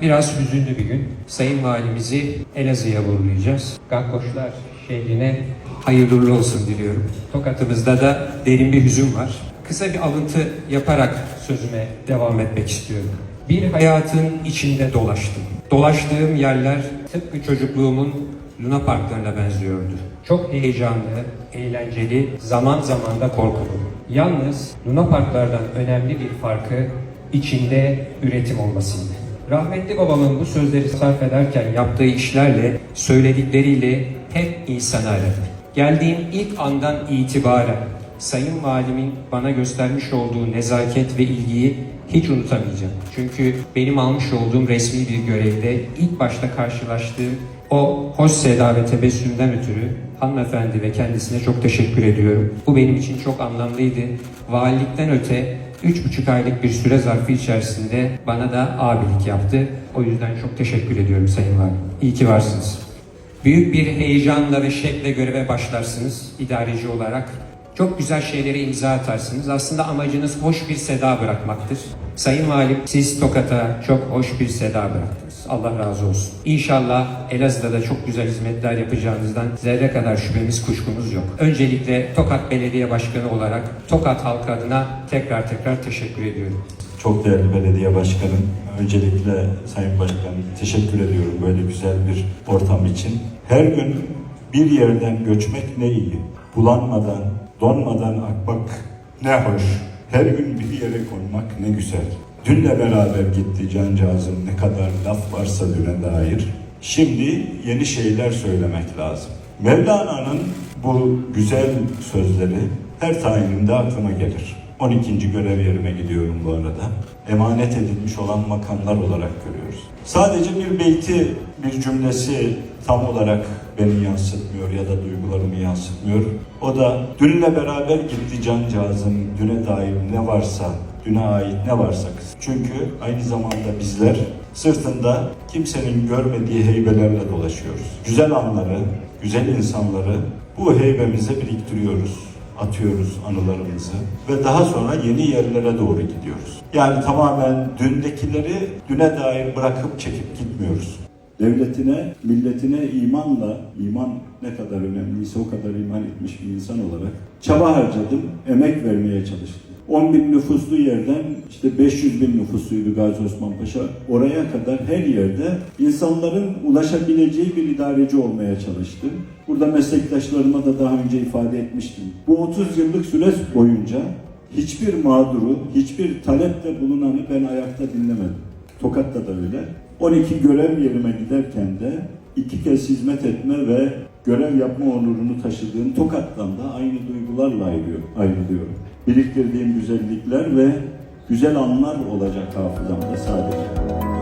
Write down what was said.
biraz hüzünlü bir gün. Sayın Valimizi Elazığ'a uğurlayacağız. Gakkoşlar şehrine hayırlı olsun diliyorum. Tokat'ımızda da derin bir hüzün var. Kısa bir alıntı yaparak sözüme devam etmek istiyorum. Bir hayatın içinde dolaştım. Dolaştığım yerler tıpkı çocukluğumun Luna Parklarına benziyordu. Çok heyecanlı, eğlenceli, zaman zaman da korkulu. Yalnız Luna Parklardan önemli bir farkı içinde üretim olmasıydı. Rahmetli babamın bu sözleri sarf ederken yaptığı işlerle, söyledikleriyle hep insanı aradı. Geldiğim ilk andan itibaren Sayın Valimin bana göstermiş olduğu nezaket ve ilgiyi hiç unutamayacağım. Çünkü benim almış olduğum resmi bir görevde ilk başta karşılaştığım o hoş seda ve tebessümden ötürü hanımefendi ve kendisine çok teşekkür ediyorum. Bu benim için çok anlamlıydı. Valilikten öte üç buçuk aylık bir süre zarfı içerisinde bana da abilik yaptı. O yüzden çok teşekkür ediyorum Sayın Valim. İyi ki varsınız. Büyük bir heyecanla ve şevkle göreve başlarsınız idareci olarak. Çok güzel şeylere imza atarsınız. Aslında amacınız hoş bir seda bırakmaktır. Sayın Valim siz Tokat'a çok hoş bir seda bıraktınız. Allah razı olsun. İnşallah Elazığ'da da çok güzel hizmetler yapacağınızdan zerre kadar şüphemiz kuşkumuz yok. Öncelikle Tokat Belediye Başkanı olarak Tokat halkı adına tekrar tekrar teşekkür ediyorum. Çok değerli belediye başkanım. Öncelikle Sayın Başkanım teşekkür ediyorum böyle güzel bir ortam için. Her gün bir yerden göçmek ne iyi. Bulanmadan, donmadan akmak ne hoş. Her gün bir yere konmak ne güzel. Dünle beraber gitti cancağızım ne kadar laf varsa düne dair. Şimdi yeni şeyler söylemek lazım. Mevlana'nın bu güzel sözleri her tayinimde aklıma gelir. 12. görev yerime gidiyorum bu arada. Emanet edilmiş olan makamlar olarak görüyoruz. Sadece bir beyti, bir cümlesi tam olarak beni yansıtmıyor ya da duygularımı yansıtmıyor. O da dünle beraber gitti cancağızım, düne dair ne varsa, düne ait ne varsa kız. Çünkü aynı zamanda bizler sırtında kimsenin görmediği heybelerle dolaşıyoruz. Güzel anları, güzel insanları bu heybemize biriktiriyoruz atıyoruz anılarımızı ve daha sonra yeni yerlere doğru gidiyoruz. Yani tamamen dündekileri düne dair bırakıp çekip gitmiyoruz. Devletine, milletine imanla, iman ne kadar önemliyse o kadar iman etmiş bir insan olarak çaba harcadım, emek vermeye çalıştım. 10 bin nüfuslu yerden işte 500 bin nüfusluydu Gazi Osman Paşa. Oraya kadar her yerde insanların ulaşabileceği bir idareci olmaya çalıştım. Burada meslektaşlarıma da daha önce ifade etmiştim. Bu 30 yıllık süreç boyunca hiçbir mağduru, hiçbir talepte bulunanı ben ayakta dinlemedim. Tokat'ta da öyle. 12 görev yerime giderken de iki kez hizmet etme ve görev yapma onurunu taşıdığım Tokat'tan da aynı duygularla ayrılıyorum. Biriktirdiğim güzellikler ve güzel anlar olacak hafızamda sadece.